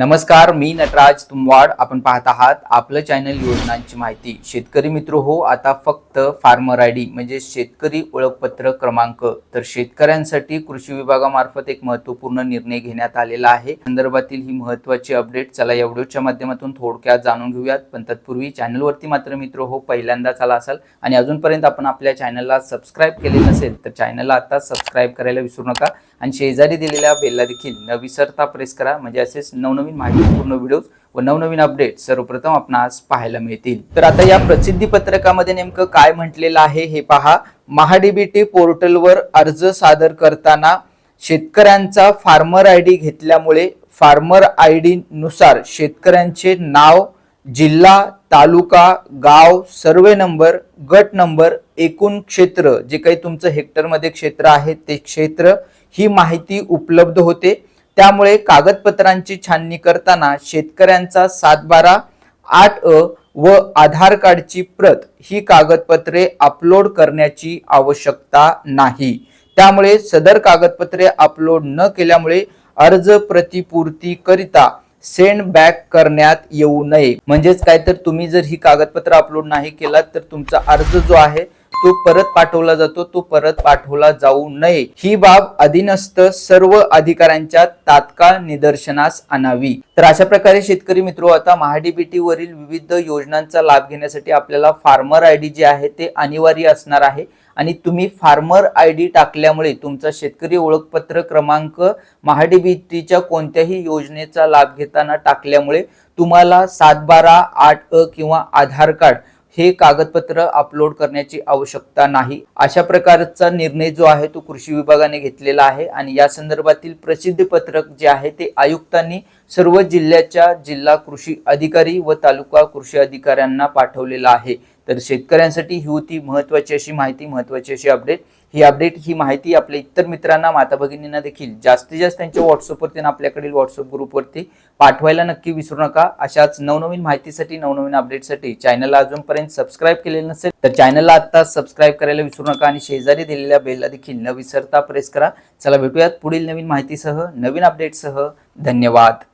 नमस्कार मी नटराज तुमवाड. आपण पाहत आहात आपलं चॅनल योजनांची माहिती. शेतकरी मित्र हो आता फक्त फार्मर आय डी म्हणजे शेतकरी ओळखपत्र क्रमांक. तर शेतकऱ्यांसाठी कृषी विभागामार्फत एक महत्त्वपूर्ण निर्णय घेण्यात आलेला आहे. संदर्भातील ही महत्वाची अपडेट चला या व्हिडिओच्या माध्यमातून थोडक्यात जाणून घेऊयात. पण तत्पूर्वी चॅनलवरती मात्र मित्र हो पहिल्यांदाच आला असाल आणि अजूनपर्यंत आपण आपल्या चॅनलला सबस्क्राईब केले नसेल तर चॅनलला आता सबस्क्राईब करायला विसरू नका. आणि शेजारी दिलेल्या बेलला देखील न विसरता प्रेस करा. म्हणजे असेच नवनवीन माहितीपूर्ण व्हिडिओज व नवनवीन अपडेट सर्वप्रथम आपणास पाहायला मिळतील. तर आता या प्रसिद्धी पत्रकामध्ये नेमकं काय म्हटलेलं आहे हे पहा. महाडीबीटी पोर्टलवर अर्ज सादर करताना शेतकऱ्यांचा फार्मर आय डी घेतल्यामुळे फार्मर आय डी नुसार शेतकऱ्यांचे नाव जिल्हा तालुका गाव सर्वे नंबर गट नंबर एकूण क्षेत्र जे काही तुमचं हेक्टरमध्ये क्षेत्र आहे ते क्षेत्र ही माहिती उपलब्ध होते. त्यामुळे कागदपत्रांची छाननी करताना शेतकऱ्यांचा सातबारा आठ अ व आधार कार्डची प्रत ही कागदपत्रे अपलोड करण्याची आवश्यकता नाही. त्यामुळे सदर कागदपत्रे अपलोड न केल्यामुळे अर्ज प्रतिपूर्ती करिता सेंड बॅक करण्यात येऊ नये. म्हणजेच काय? तर तुम्ही जर ही कागदपत्र अपलोड नाही केलात तर तुमचा अर्ज जो आहे तो परत पाठवला जातो तो परत पाठवला जाऊ नये. ही बाब अधीनस्थ सर्व अधिकाऱ्यांच्या तात्काळ निदर्शनास आणावी. तर अशा प्रकारे शेतकरी मित्र आता महाडीबीटी वरील विविध योजनांचा लाभ घेण्यासाठी आपल्याला फार्मर आय डी जे आहे ते अनिवार्य असणार आहे. आणि तुम्ही फार्मर आय डी टाकल्यामुळे तुमचा शेतकरी ओळखपत्र क्रमांक महाडीबीटीच्या कोणत्याही योजनेचा लाभ घेताना टाकल्यामुळे तुम्हाला सात बारा आठ अ किंवा आधार कार्ड हे कागदपत्र अपलोड करण्याची आवश्यकता नाही. अशा प्रकारचा निर्णय जो आहे तो कृषी विभागाने घेतलेला आहे आणि या संदर्भातील प्रसिद्धी पत्रक जे आहे ते आयुक्तांनी सर्व जिल्ह्याच्या जिल्हा कृषी अधिकारी व तालुका कृषी अधिकाऱ्यांना पाठवलेला आहे. तर शेतकऱ्यांसाठी ही होती महत्वाची अशी माहिती महत्वाची अशी अपडेट ही अपडेट ही माहिती आपल्या इतर मित्रांना माता भगिनींना देखील जास्तीत जास्त त्यांच्या व्हॉट्सअपवरती आणि आपल्याकडील व्हॉट्सअप ग्रुपवरती पाठवायला नक्की विसरू नका. अशाच नवनवीन माहितीसाठी नवनवीन अपडेटसाठी चॅनलला अजूनपर्यंत सबस्क्राईब केलेलं नसेल तर चॅनलला आता सबस्क्राईब करायला विसरू नका आणि शेजारी दिलेल्या बेलला देखील न विसरता प्रेस करा. चला भेटूयात पुढील नवीन माहितीसह नवीन अपडेटसह धन्यवाद.